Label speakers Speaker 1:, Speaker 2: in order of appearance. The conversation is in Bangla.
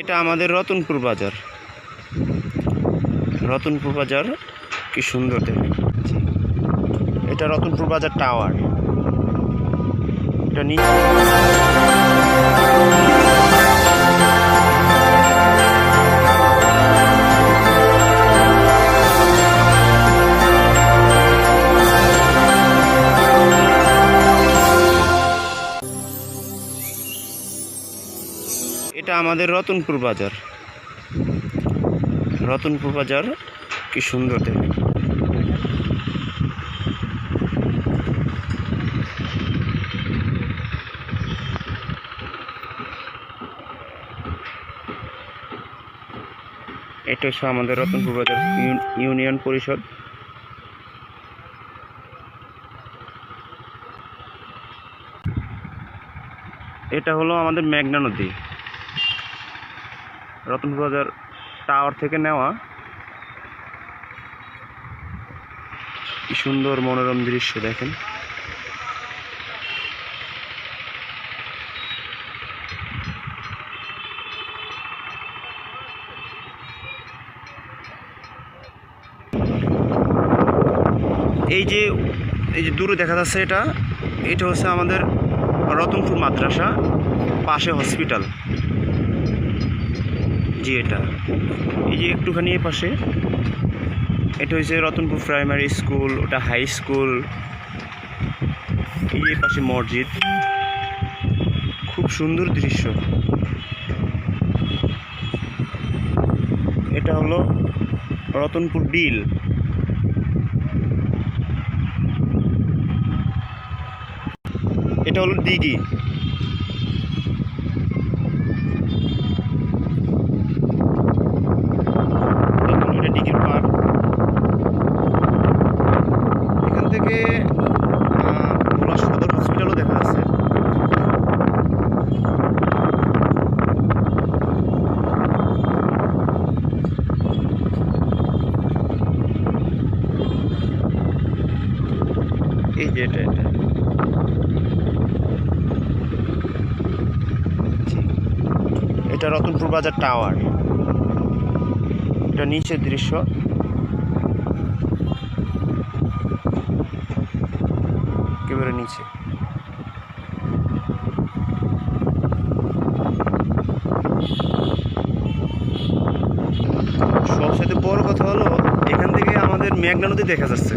Speaker 1: এটা আমাদের রতনপুর বাজার। রতনপুর বাজার, কি সুন্দর দেখেন এটা রতনপুর বাজার টাওয়ার। এটা নিচে এটা আমাদের রতনপুর বাজার। রতনপুর বাজার কি সুন্দর দেখেন। এটা হচ্ছে আমাদের রতনপুর বাজার ইউন- ইউনিয়ন পরিষদ। এটা হলো আমাদের মেঘনা নদী। রতনপুর বাজার টাওয়ার থেকে নেওয়া। সুন্দর মনোরম দৃশ্য দেখেন। এই যে এই যে দূরে দেখা যাচ্ছে এটা এটা হচ্ছে আমাদের রতনপুর মাদ্রাসা, পাশে হসপিটাল জি, এটা। এই যে একটুখানি এ পাশে, এটা হচ্ছে রতনপুর প্রাইমারি স্কুল, ওটা হাই স্কুল। এই যে পাশে মসজিদ। খুব সুন্দর দৃশ্য। এটা হলো রতনপুর বিল। এটা হলো দিঘি দেখুন এটা দিঘির পার এখান থেকে আহ, ভোলা সদর হসপিটালও দেখা যাচ্ছে যে এটা। এটা। রতনপুর বাজার টাওয়ার। এটা নিচের দৃশ্য। একেবারে নিচে। সবচেয়ে বড় কথা হলো, এখান থেকে আমাদের মেঘনা নদী দেখা যাচ্ছে।